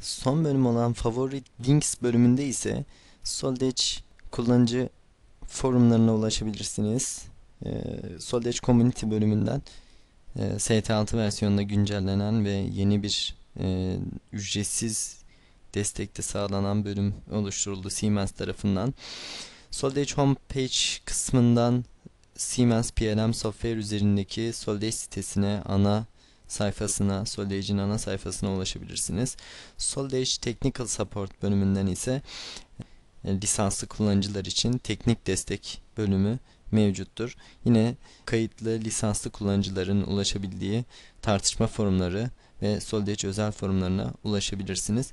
Son bölüm olan Favori Links bölümünde ise Soldage kullanıcı forumlarına ulaşabilirsiniz. Ee, Soldage Community bölümünden e, ST6 versiyonunda güncellenen ve yeni bir e, ücretsiz destekte sağlanan bölüm oluşturuldu Siemens tarafından. Soldage Homepage kısmından Siemens PLM Software üzerindeki Soldage sitesine ana sayfasına, Soldage'in ana sayfasına ulaşabilirsiniz. Soldage Technical Support bölümünden ise e, lisanslı kullanıcılar için teknik destek bölümü mevcuttur. Yine kayıtlı lisanslı kullanıcıların ulaşabildiği tartışma forumları ve Soldage özel forumlarına ulaşabilirsiniz.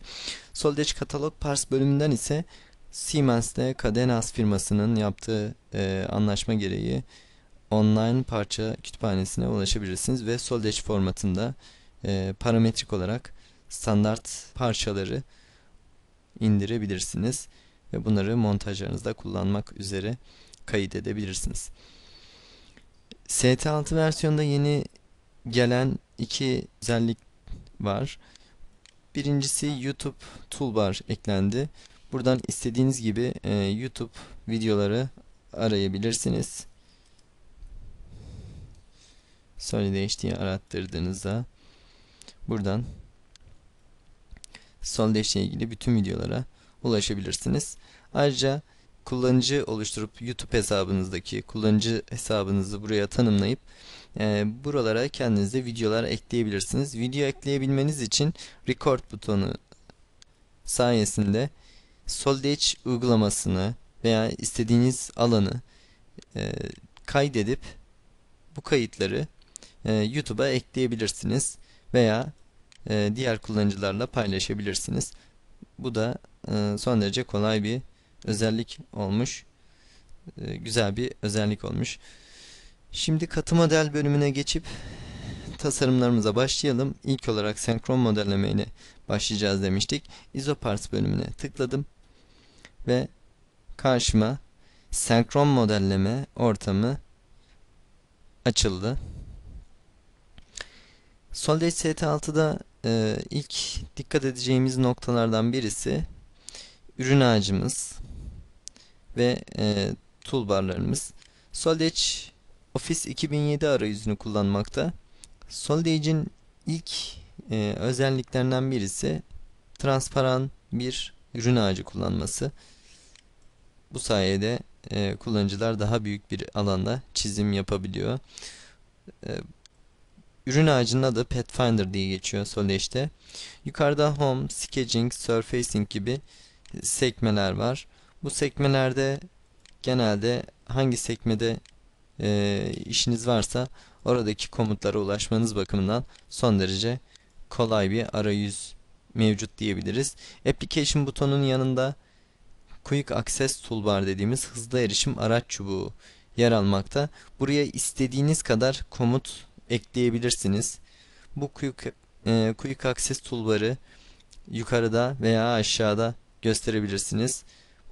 Soldage Katalog Parse bölümünden ise Siemens'te Cadenas firmasının yaptığı e, anlaşma gereği online parça kütüphanesine ulaşabilirsiniz ve Soldage formatında e, parametrik olarak standart parçaları indirebilirsiniz ve bunları montajlarınızda kullanmak üzere kaydedebilirsiniz. ST6 versiyonda yeni gelen iki özellik var. Birincisi YouTube Toolbar eklendi. Buradan istediğiniz gibi e, YouTube videoları arayabilirsiniz. Solid HD arattırdığınızda buradan Solid ile ilgili bütün videolara ulaşabilirsiniz. Ayrıca kullanıcı oluşturup YouTube hesabınızdaki kullanıcı hesabınızı buraya tanımlayıp e, buralara kendinize videolar ekleyebilirsiniz. Video ekleyebilmeniz için record butonu sayesinde Soldage uygulamasını veya istediğiniz alanı e, kaydedip bu kayıtları e, YouTube'a ekleyebilirsiniz veya e, diğer kullanıcılarla paylaşabilirsiniz. Bu da e, son derece kolay bir özellik olmuş. Güzel bir özellik olmuş. Şimdi katı model bölümüne geçip tasarımlarımıza başlayalım. İlk olarak senkron modelleme ile başlayacağız demiştik. Isoparts bölümüne tıkladım ve karşıma senkron modelleme ortamı açıldı. Solid ST6'da e, ilk dikkat edeceğimiz noktalardan birisi ürün ağacımız ve e, toolbarlarımız. Solid Office 2007 arayüzünü kullanmakta. Solidage'in ilk e, özelliklerinden birisi transparan bir ürün ağacı kullanması. Bu sayede e, kullanıcılar daha büyük bir alanda çizim yapabiliyor. E, ürün ağacının adı Pathfinder diye geçiyor Solage'de. Yukarıda Home, Sketching, Surfacing gibi sekmeler var. Bu sekmelerde genelde hangi sekmede e, işiniz varsa oradaki komutlara ulaşmanız bakımından son derece kolay bir arayüz mevcut diyebiliriz. Application butonunun yanında Quick Access Toolbar dediğimiz hızlı erişim araç çubuğu yer almakta. Buraya istediğiniz kadar komut ekleyebilirsiniz. Bu Quick, e, Quick Access Toolbar'ı yukarıda veya aşağıda gösterebilirsiniz.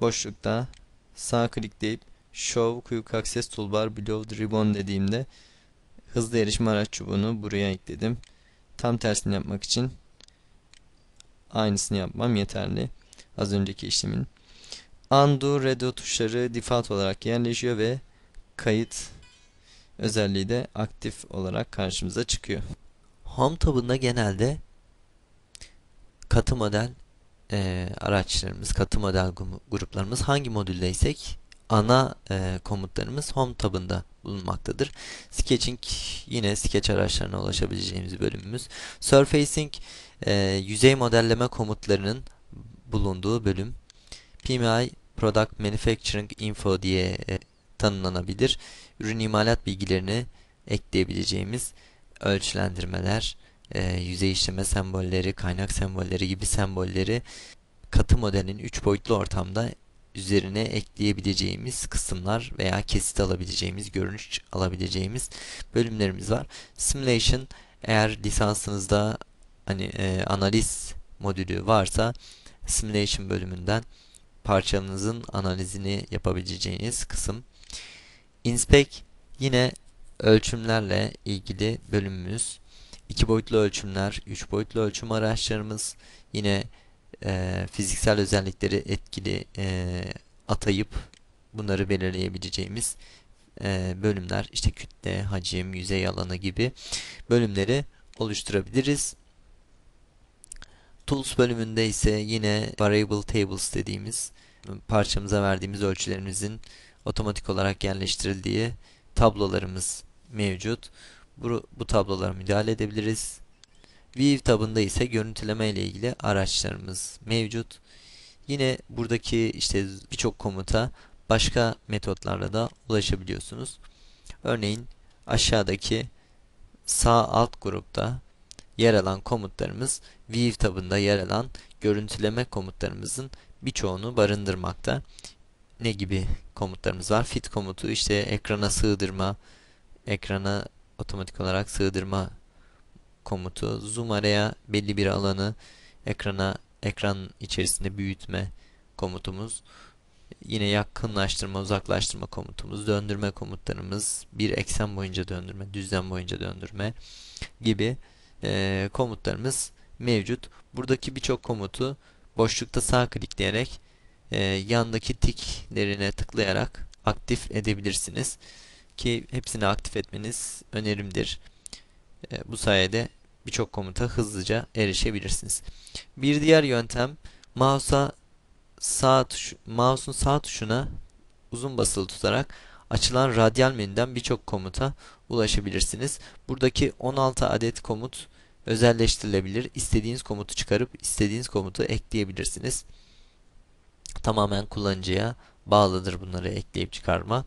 Boşlukta sağ klikleyip Show Quick Access Toolbar Below the Ribbon dediğimde hızlı erişim araç çubuğunu buraya ekledim. Tam tersini yapmak için aynısını yapmam yeterli. Az önceki işlemin. Undo, Redo tuşları default olarak yerleşiyor ve kayıt özelliği de aktif olarak karşımıza çıkıyor. Home tabında genelde katı model e, araçlarımız, katı model gruplarımız hangi modüldeysek ana e, komutlarımız Home tabında bulunmaktadır. Sketching yine sketch araçlarına ulaşabileceğimiz bölümümüz. Surfacing e, yüzey modelleme komutlarının bulunduğu bölüm. PMI Product Manufacturing Info diye e, tanımlanabilir. Ürün imalat bilgilerini ekleyebileceğimiz ölçülendirmeler, e, yüzey işleme sembolleri, kaynak sembolleri gibi sembolleri katı modelin 3 boyutlu ortamda üzerine ekleyebileceğimiz kısımlar veya kesit alabileceğimiz, görünüş alabileceğimiz bölümlerimiz var. Simulation eğer lisansınızda hani e, analiz modülü varsa simulation bölümünden parçanızın analizini yapabileceğiniz kısım. Inspect yine ölçümlerle ilgili bölümümüz. 2 boyutlu ölçümler, 3 boyutlu ölçüm araçlarımız, yine e, fiziksel özellikleri etkili e, atayıp bunları belirleyebileceğimiz e, bölümler işte kütle, hacim, yüzey alanı gibi bölümleri oluşturabiliriz. Tools bölümünde ise yine Variable Tables dediğimiz parçamıza verdiğimiz ölçülerimizin otomatik olarak yerleştirildiği tablolarımız mevcut. Bu, bu tablolara müdahale edebiliriz. View tabında ise görüntüleme ile ilgili araçlarımız mevcut. Yine buradaki işte birçok komuta başka metotlarla da ulaşabiliyorsunuz. Örneğin aşağıdaki sağ alt grupta yer alan komutlarımız View tabında yer alan görüntüleme komutlarımızın birçoğunu barındırmakta. Ne gibi komutlarımız var? Fit komutu işte ekrana sığdırma, ekrana otomatik olarak sığdırma komutu. Zoom araya belli bir alanı ekrana ekran içerisinde büyütme komutumuz. Yine yakınlaştırma, uzaklaştırma komutumuz, döndürme komutlarımız, bir eksen boyunca döndürme, düzlem boyunca döndürme gibi e, komutlarımız mevcut. Buradaki birçok komutu boşlukta sağ klikleyerek e, yandaki tiklerine tıklayarak aktif edebilirsiniz. Ki hepsini aktif etmeniz önerimdir. E, bu sayede birçok komuta hızlıca erişebilirsiniz. Bir diğer yöntem mouse'a sağ tuş, mouse'un sağ tuşuna uzun basılı tutarak açılan radyal menüden birçok komuta ulaşabilirsiniz. Buradaki 16 adet komut özelleştirilebilir. İstediğiniz komutu çıkarıp istediğiniz komutu ekleyebilirsiniz. Tamamen kullanıcıya bağlıdır bunları ekleyip çıkarmak.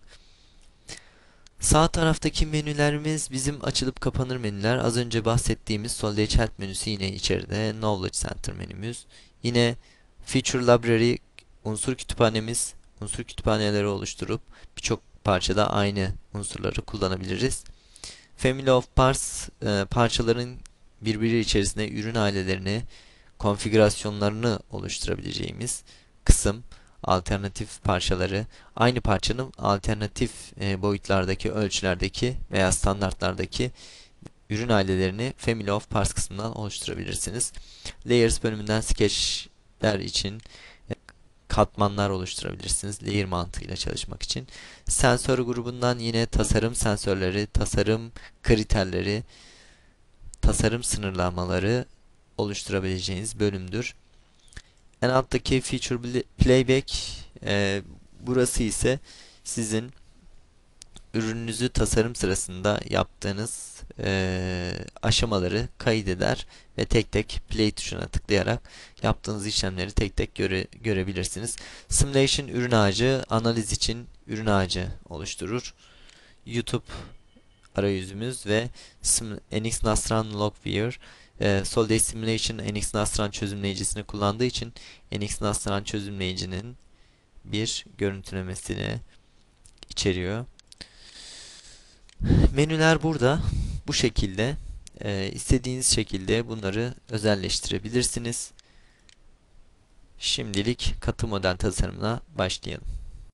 Sağ taraftaki menülerimiz bizim açılıp kapanır menüler. Az önce bahsettiğimiz Solid Help menüsü yine içeride. Knowledge Center menümüz. Yine Feature Library unsur kütüphanemiz. Unsur kütüphaneleri oluşturup birçok parçada aynı unsurları kullanabiliriz. Family of Parts e, parçaların birbiri içerisinde ürün ailelerini, konfigürasyonlarını oluşturabileceğimiz kısım alternatif parçaları aynı parçanın alternatif e, boyutlardaki ölçülerdeki veya standartlardaki ürün ailelerini Family of Parts kısmından oluşturabilirsiniz. Layers bölümünden sketchler için katmanlar oluşturabilirsiniz layer mantığıyla çalışmak için. Sensör grubundan yine tasarım sensörleri, tasarım kriterleri, tasarım sınırlamaları oluşturabileceğiniz bölümdür. En alttaki Feature Playback e, burası ise sizin ürününüzü tasarım sırasında yaptığınız e, aşamaları kaydeder ve tek tek play tuşuna tıklayarak yaptığınız işlemleri tek tek göre, görebilirsiniz. Simulation ürün ağacı analiz için ürün ağacı oluşturur. YouTube arayüzümüz ve NX Nastran Logviewer e, Solid Simulation NX Nastran çözümleyicisini kullandığı için NX Nastran çözümleyicinin bir görüntülemesini içeriyor. Menüler burada. Bu şekilde e, istediğiniz şekilde bunları özelleştirebilirsiniz. Şimdilik katı model tasarımına başlayalım.